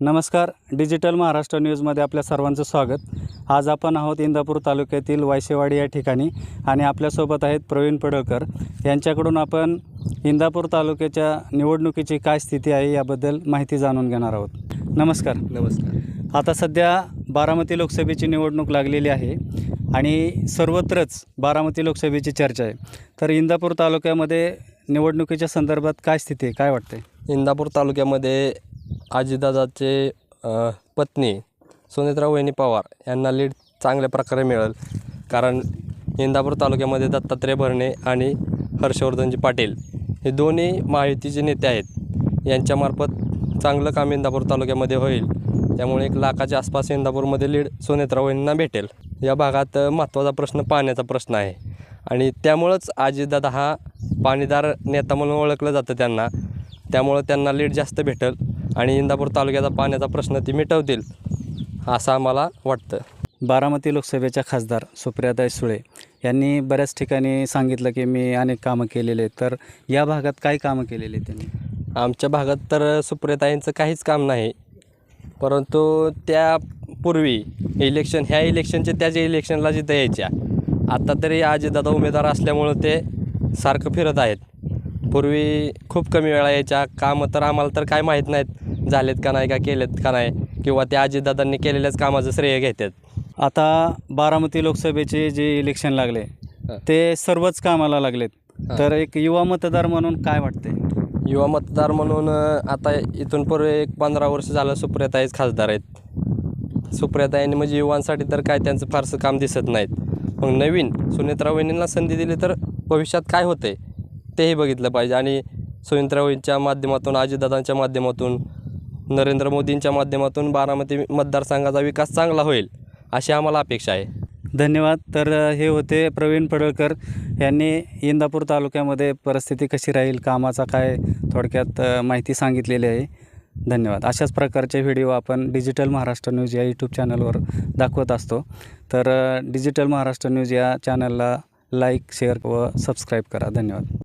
नमस्कार. डिजिटल महाराष्ट्र न्यूजमध्ये आपल्या सर्वांचं स्वागत. आज आपण आहोत इंदापूर तालुक्यातील वायसेवाडी या ठिकाणी आणि आपल्यासोबत आहेत प्रवीण पडळकर. यांच्याकडून आपण इंदापूर तालुक्याच्या निवडणुकीची काय स्थिती आहे याबद्दल माहिती जाणून घेणार आहोत. नमस्कार. नमस्कार. आता सध्या बारामती लोकसभेची निवडणूक लागलेली आहे आणि सर्वत्रच बारामती लोकसभेची चर्चा आहे. तर इंदापूर तालुक्यामध्ये निवडणुकीच्या संदर्भात काय स्थिती आहे? काय वाटते इंदापूर तालुक्यामध्ये आजीदादाचे पत्नी सुनेत्रा वहिनी पवार यांना लीड चांगल्या प्रकारे मिळेल. कारण इंदापूर तालुक्यामध्ये दत्तात्रय भरणे आणि हर्षवर्धनजी पाटील हे दोन्ही महायुतीचे नेते आहेत. यांच्यामार्फत चांगलं काम इंदापूर तालुक्यामध्ये होईल. त्यामुळे एक लाखाच्या आसपास इंदापूरमध्ये लीड सुनेत्रा वहिनींना भेटेल. या भागात महत्त्वाचा प्रश्न पाण्याचा प्रश्न आहे. आणि त्यामुळंच आजीदादा हा पाणीदार नेता म्हणून ओळखलं जातं त्यांना. त्यामुळं त्यांना लीड जास्त भेटेल. आणि इंदापूर तालुक्याचा पाण्याचा प्रश्न ती मिटवतील असं आम्हाला वाटतं. बारामती लोकसभेच्या खासदार सुप्रियाताई सुळे यांनी बऱ्याच ठिकाणी सांगितलं की मी अनेक कामं केलेले आहेत. तर या भागात काय कामं केलेली आहेत त्यांनी? आमच्या भागात तर सुप्रियताईंचं काहीच काम नाही परंतु त्यापूर्वी इलेक्शन ह्या इलेक्शनच्या त्या जे इलेक्शनला जिथं यायच्या आता तरी अजितदादा उमेदवार असल्यामुळं ते सारखं फिरत आहेत. पूर्वी खूप कमी वेळा यायच्या. कामं तर आम्हाला तर काय माहीत नाहीत. झालेत का नाही का केलेत का नाही किंवा त्या अजितदादांनी केलेल्याच कामाचं श्रेय घेतात. आता बारामती लोकसभेचे जे इलेक्शन लागले ते सर्वच कामाला लागलेत. तर एक युवा मतदार म्हणून काय वाटते युवा मतदार म्हणून आता इथून पूर्वी एक पंधरा वर्ष झालं सुप्रियाताईच खासदार आहेत. सुप्रियाताईंनी म्हणजे युवांसाठी तर काय त्यांचं फारसं काम दिसत नाहीत. मग नवीन सुनेत्रा वहिनींना संधी दिली तर भविष्यात काय होते तेही बघितलं पाहिजे. आणि सुनेत्रा माध्यमातून अजितदादांच्या माध्यमातून नरेंद्र मोदींच्या माध्यमातून बारामती मतदारसंघाचा विकास चांगला होईल अशी आम्हाला अपेक्षा आहे. धन्यवाद. तर हे होते प्रवीण पडळकर यांनी इंदापूर तालुक्यामध्ये परिस्थिती कशी राहील कामाचा काय थोडक्यात माहिती सांगितलेली आहे. धन्यवाद. अशाच प्रकारचे व्हिडिओ आपण डिजिटल महाराष्ट्र न्यूज या यूट्यूब चॅनलवर दाखवत असतो. तर डिजिटल महाराष्ट्र न्यूज या चॅनलला लाईक शेअर व सबस्क्राईब करा. धन्यवाद.